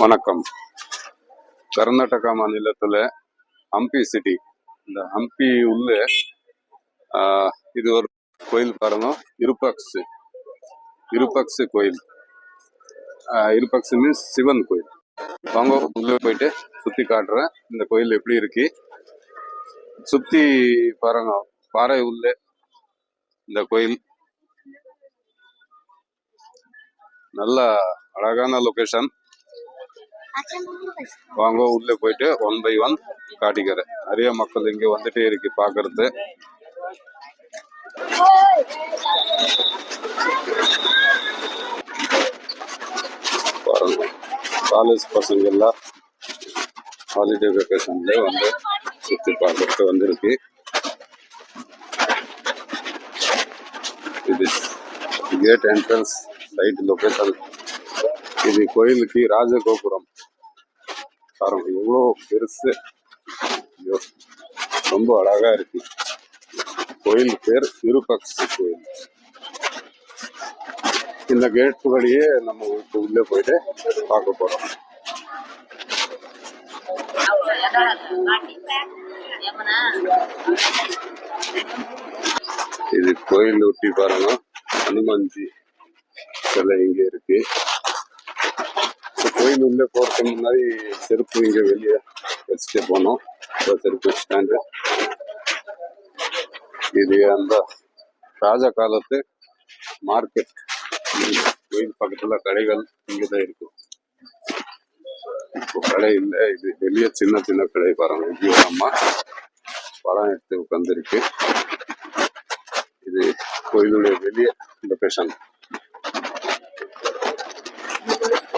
வணக்கம். கர்நாடகா மாநிலத்துல ஹம்பி சிட்டி இந்த ஹம்பி உள்ள ஆஹ், இது ஒரு கோயில் பாருங்க. இருபக்ஸ். இருபக்ஸ் கோயில். இருபக்ஸ் மீன்ஸ் சிவன் கோயில். வாங்க உள்ளே போயிட்டு சுத்தி காட்டுறேன். இந்த கோயில் எப்படி இருக்கு? சுத்தி பாருங்க. பாறை உள்ள இந்த கோயில். நல்ல அழகான லொகேஷன் வாங்க உள்ள போயிட்டு ஒன் பை ஒன் காட்டிக்கிறேன். நிறைய மக்கள் இங்க வந்துட்டே இருக்கு பாக்குறது பாருங்க காலேஜ் பசங்க எல்லாம் ஹாலிடே வெக்கேஷன்ல வந்து சுத்தி பார்க்கறது வந்திருக்கு. இது கேட் என்ட்ரன்ஸ் சைட் லொகேஷன் இது கோயிலுக்கு ராஜகோபுரம். பாருங்க எவ்வளோ பெருசு. ஐயோ, ரொம்ப அழகா இருக்கு. கோயில் பேர் விருபக்ஷ கோயில். இந்த கேட் வழியே நம்ம இப்போ உள்ளே போயிட்டு பார்க்க போறோம். இது கோயில் ஒட்டி பாருங்க ஹனுமான்ஜி சிலை இங்க இருக்கு. கோயில் உள்ள போறதுக்கு முன்னாடி செருப்பு இங்க வெளியே வச்சுட்டு போனோம். செருப்பு ஸ்டாண்டு இது அந்த ராஜா காலத்து மார்க்கெட் கோயில் பக்கத்துல கடைகள் இங்கதான் இருக்கு. இப்போ கடை இல்லை இது வெளியே சின்ன சின்ன கடை பாருங்க இப்படி அம்மா. படம் எடுத்து உட்காந்துருக்கு இது கோயிலுடைய வெளியே லொகேஷன்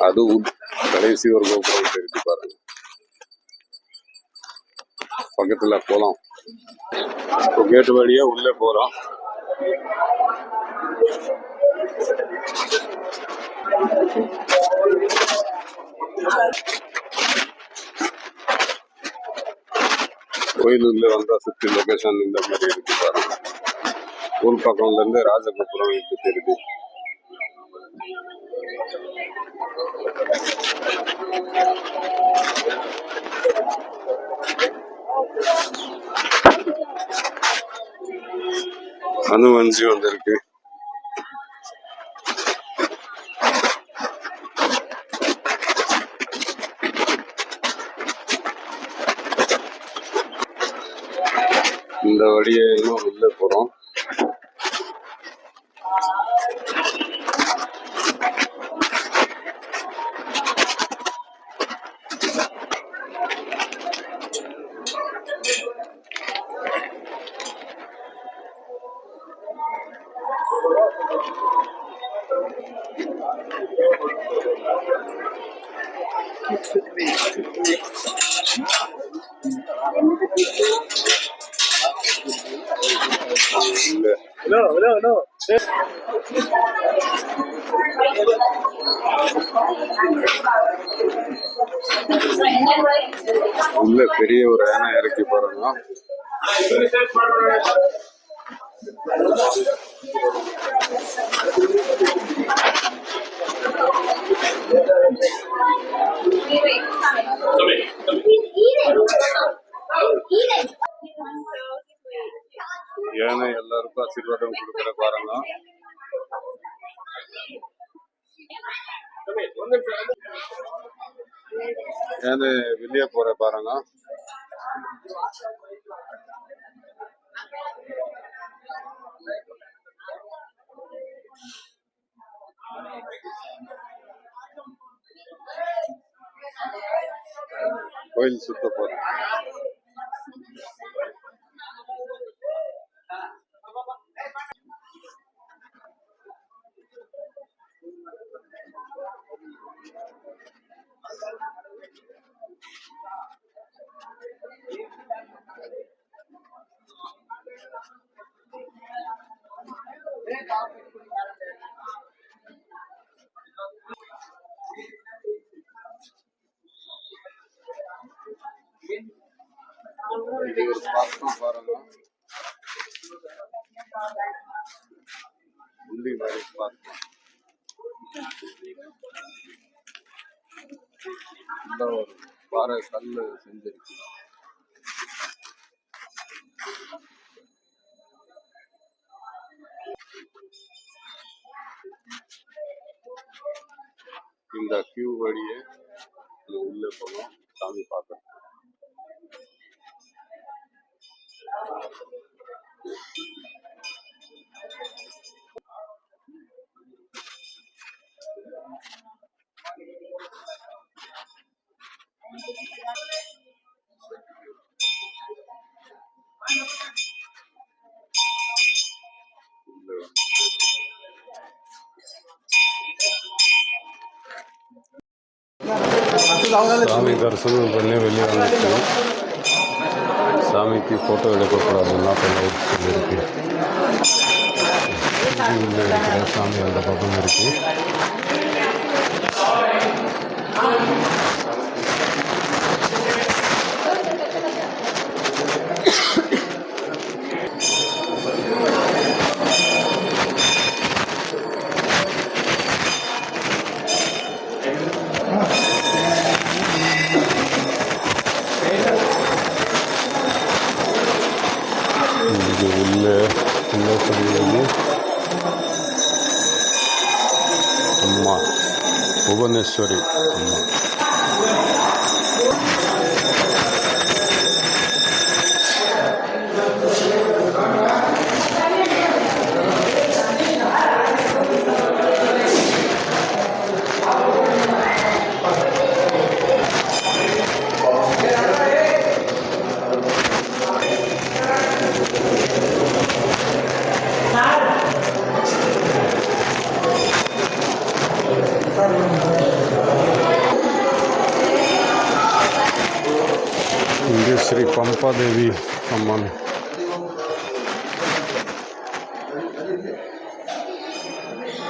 அது உட் கடைசி ஒரு கோபுரம் தெரிஞ்சு பாருங்க. பக்கத்துல போலாம். இப்போ கேட்டு வழியா உள்ளே போறோம். கோயில் உள்ள வந்தா சுத்தி லொகேஷன் இந்த மாதிரி இருக்கு பாருங்க. ஊர் பக்கம்ல இருந்து ராஜகோபுரம் இருக்கு தெரியுது. ஹனுமன்ஜி வந்திருக்கு. இந்த வழியை இன்னும் உள்ளே போறோம். No, no, no. உள்ள பெரிய ஒரு யானை இறக்கி பாருங்க யானை எல்லாருக்கும் ஆசீர்வாதம் கொடுக்குற பாருங்க ஏன்னு வெளியே போற பாருங்க. கோயில் சுத்த போறேன் இது ஒரு பாத்திரம் பாருங்க உள்ளி வரை பாத்திரம் நல்ல ஒரு பாறை கல் செஞ்சிருக்கு. இந்த கியூ வழியே உள்ளே போனோம் சாமி பார்க்கலாம் Thank you. சாமி தரிசனம் பண்ணி வெளியே வந்துச்சு சாமிக்கு ஃபோட்டோ எடுக்கக்கூடாதுன்னா லைட் சொல்லியிருக்கு இது உள்ள இருக்கிற சாமி அந்த பக்கம் இருக்கு புவனேஸ்வரி அம்மா இங்கே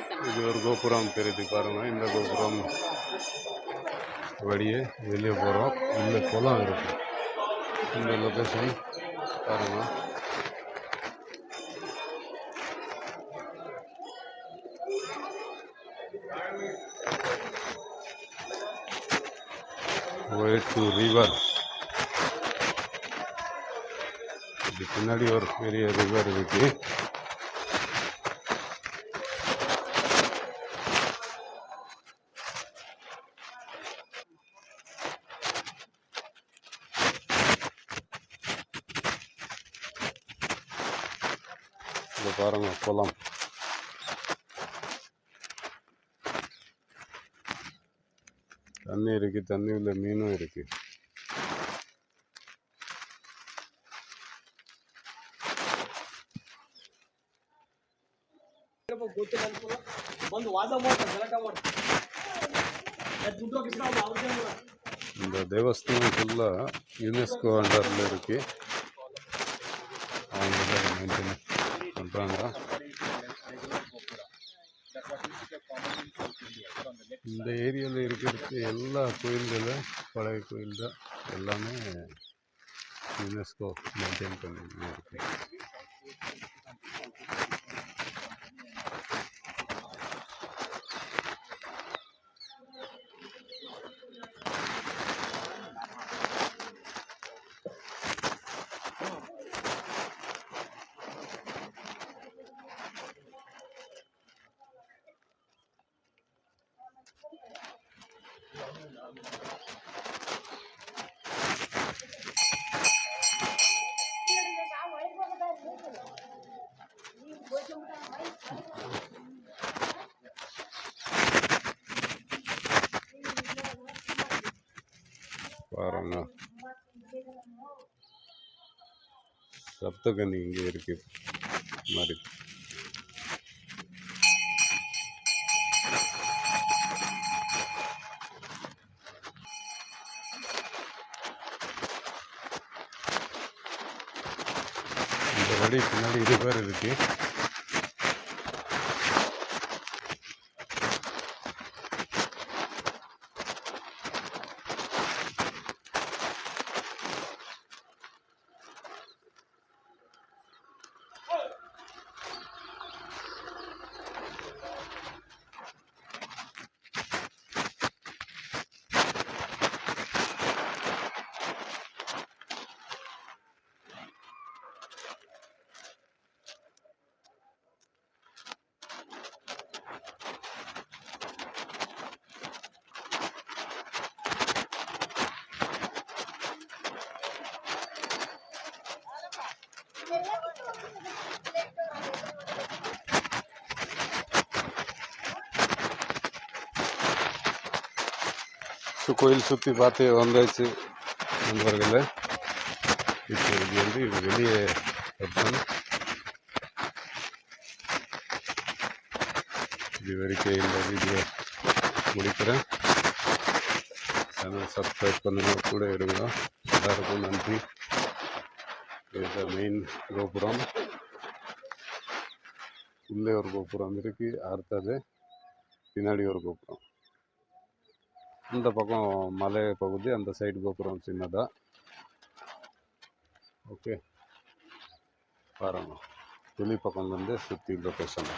that. Very similar. இது ஒரு கோபுரம் தெரியுது பாருங்க இந்த கோபுரம் வழியே வெளியே போகிறோம் உள்ள குளம் இருக்கு இந்த லொக்கேஷன் பாருங்க way to river இது பின்னாடி ஒரு பெரிய ரிவர் இருக்கு పొలం தண்ணி இருக்கு தண்ணி உள்ள மீனும் இருக்கு இந்த தேவஸ்தானம் ஃபுல்லா யுனெஸ்கோ அண்டர்ல இருக்கு அவங்க இந்த ஏரியாவில் இருக்கிறது எல்லா கோயில்களும் பழைய கோயில் தான். எல்லாமே யுனெஸ்கோ மெயின்டைன் பண்ணி இருக்கு சப்தகனி இங்கே இருக்கு. மாதிரி இந்த வழி பின்னாடி இது இருக்குது இருக்கு கோயில் சுற்றி பார்த்து வந்தாச்சு நண்பர்களே. இப்போ இது வந்து இது வெளியே இது வரைக்கும் இந்த வீடியோ முடிக்கிறேன். சேனல் சப்ஸ்கிரைப் பண்ணுங்க கூட இருங்க. எல்லாருக்கும் நன்றி. இது மெயின் கோபுரம். உள்ளே ஒரு கோபுரம் இருக்குது அடுத்தது பின்னாடி ஒரு கோபுரம். இந்த பக்கம் மலை பகுதி அந்த சைடு கோபுரம் சின்னதாக ஓகே பாருங்க. வெளி பக்கம் வந்து சுற்றி லொக்கேஷன்